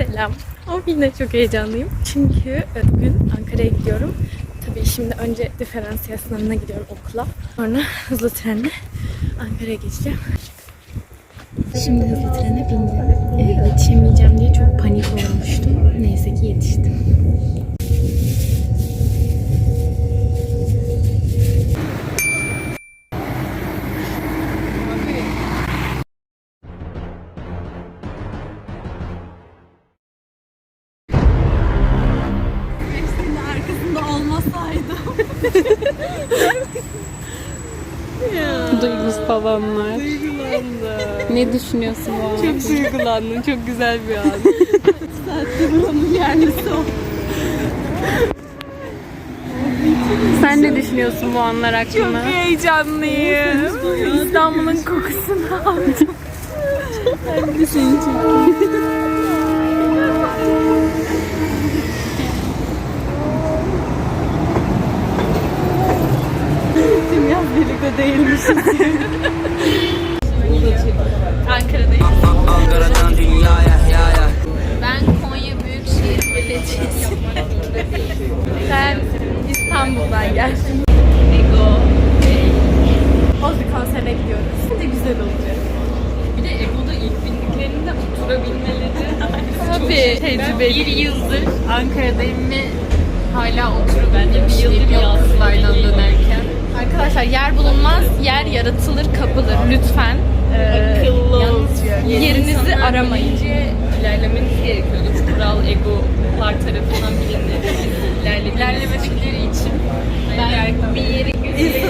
Selam. Ama yine çok heyecanlıyım. Çünkü e, bugün Ankara'ya gidiyorum. Tabii şimdi önce diferansiyel sınavına gidiyorum okula. Sonra hızlı trenle Ankara'ya geçeceğim. Şimdi hızlı trene bindim. E, yetişemeyeceğim diye çok panik olmuştum. Neyse ki yetiştim. Duygusuz falanlar. Ne düşünüyorsun bu an? Çok duygulandım. Çok güzel bir an. Saattir onun yerlisi o. Sen ne düşünüyorsun bu anlar hakkında? Çok heyecanlıyım. İstanbul'un kokusunu aldım. Ben de seni çekeyim. değilmişiz. Ankara'dayım. Ankara'dan dünyaya Ben Konya Büyükşehir Belediyesi. ben İstanbul'dan geldim. Ego. O bir konsere gidiyoruz. Şimdi güzel olacak. Bir de Ego'da ilk bindiklerinde oturabilmeleri Tabii. Tecrübeli. bir yıldır Ankara'dayım ve hala oturup bence bir yıldır yazılardan dönerken. Arkadaşlar yer bulunmaz, yer yaratılır, kapılır. Lütfen. Ee, yalnız yerinizi aramayın. ilerlemeniz gerekiyordu. Bu kural egolar tarafından bilinir. İlerle, ilerlemedikleri için ben bir yere Kendi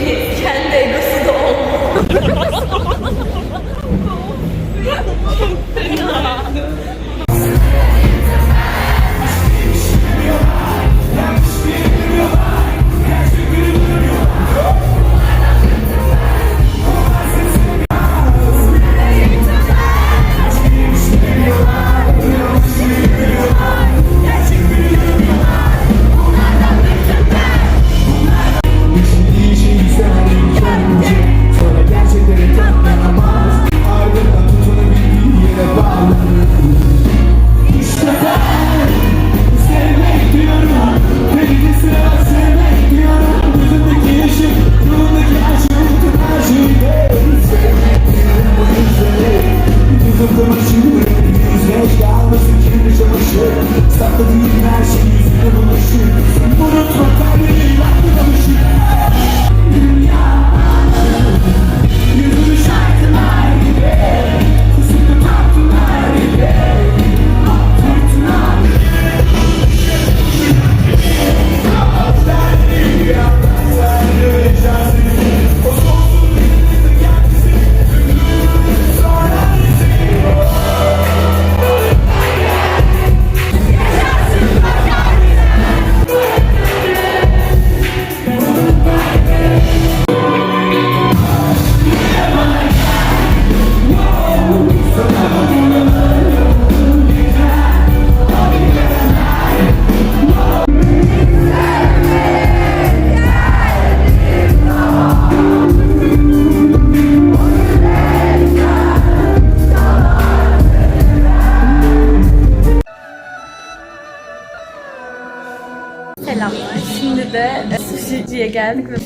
sushi'ciye geldik ve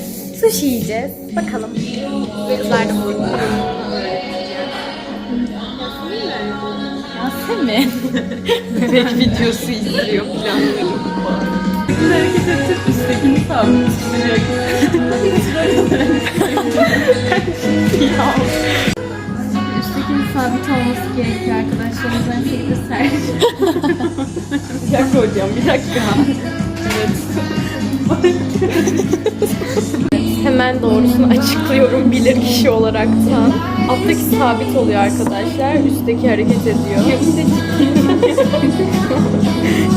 sushi yiyeceğiz. Bakalım. Kızlar da burada. Yasemin. bebek videosu izliyor planlıyor. Hareket edip üsttekini sabit tutacak. Üsttekinin sabit olması gerekiyor arkadaşlar. O yüzden şekilde servis. Bir dakika hocam bir dakika. Hemen doğrusunu açıklıyorum bilir kişi olaraktan. Alttaki sabit oluyor arkadaşlar. Üstteki hareket ediyor.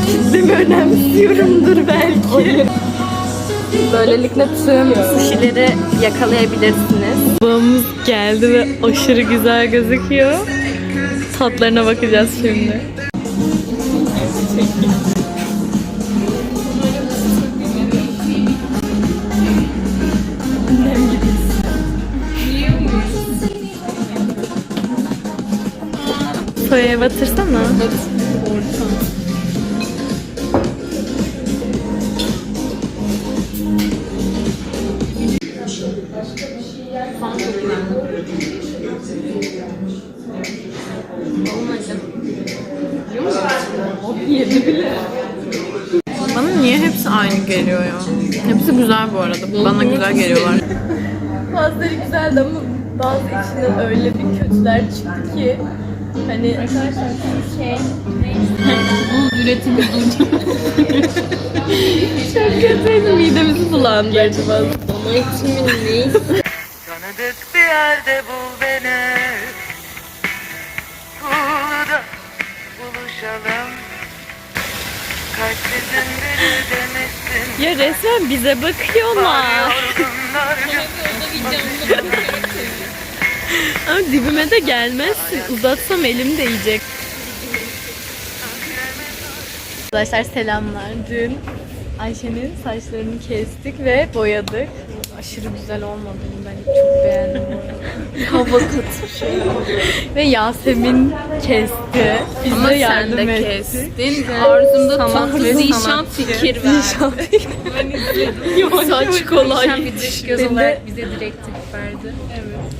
Kitlemi önemsiyorumdur belki. Böylelikle tüm sushileri yakalayabilirsiniz. Babamız geldi ve aşırı güzel gözüküyor. Tatlarına bakacağız şimdi. Soya batırsana. Yedi bile. Bana niye hepsi aynı geliyor ya? Hepsi güzel bu arada. Bana güzel geliyorlar. Bazıları güzeldi ama bazı içinden öyle bir kötüler çıktı ki hani arkadaşlar şey Bu üretimi durdu. çok kötüydü midemizi bulandırdı bana. Ama içimin neyi? Tanıdık bir yerde bul beni Burada buluşalım Kaç sizin biri demişsin Ya resmen bize bakıyorlar. Ama dibime de gelmezsin. Uzatsam elim değecek. Arkadaşlar selamlar. Dün Ayşe'nin saçlarını kestik ve boyadık. Aşırı güzel olmadığını ben çok beğendim. Hava katı Ve Yasemin kesti. Biz Ama de sen yardım de kestin. Arzumda ve zişan fikir ver. Saç kolay. Zişan bir dış göz olarak bize direktif verdi.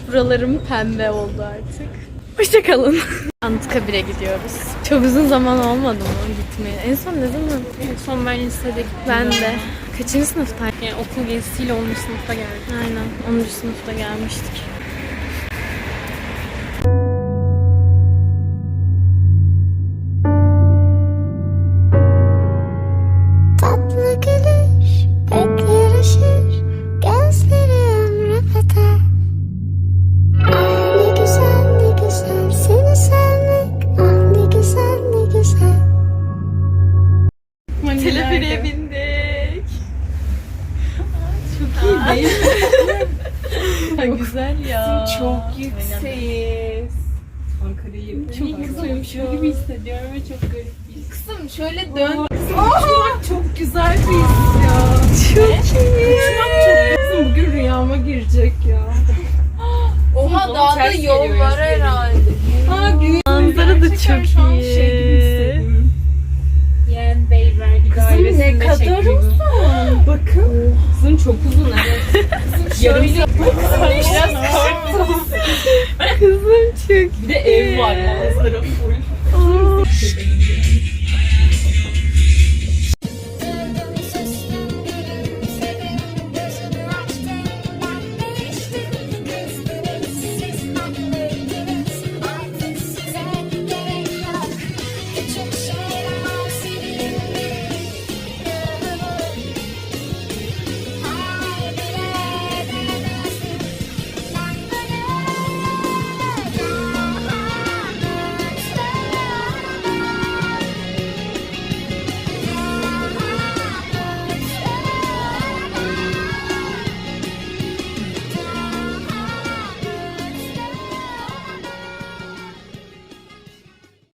Buralarım pembe oldu artık. Hoşçakalın. Anıtkabir'e gidiyoruz. Çok uzun zaman olmadı mı gitmeye? En son ne zaman? En son ben lisede gittim. Ben de. Kaçıncı sınıftaydım? Yani okul gezisiyle 10. sınıfta geldim. Aynen. 10. sınıfta gelmiştik. Yükseğiz. Ankara'yı çok kızıyormuşum gibi hissediyorum ve çok garip bir. Kızım şöyle dön. Uçmak çok güzel bir his ya. Çok iyi. Çok kızım bugün rüyama girecek ya. Oha daha da yol var herhalde. Ha gün Manzara da çok iyi. Yen Bey vergi Kızım ne kadar uzun. Bakın. Kızım çok uzun evet. Yarım saat. Biraz Kızım çok Bir de ev var manzara full.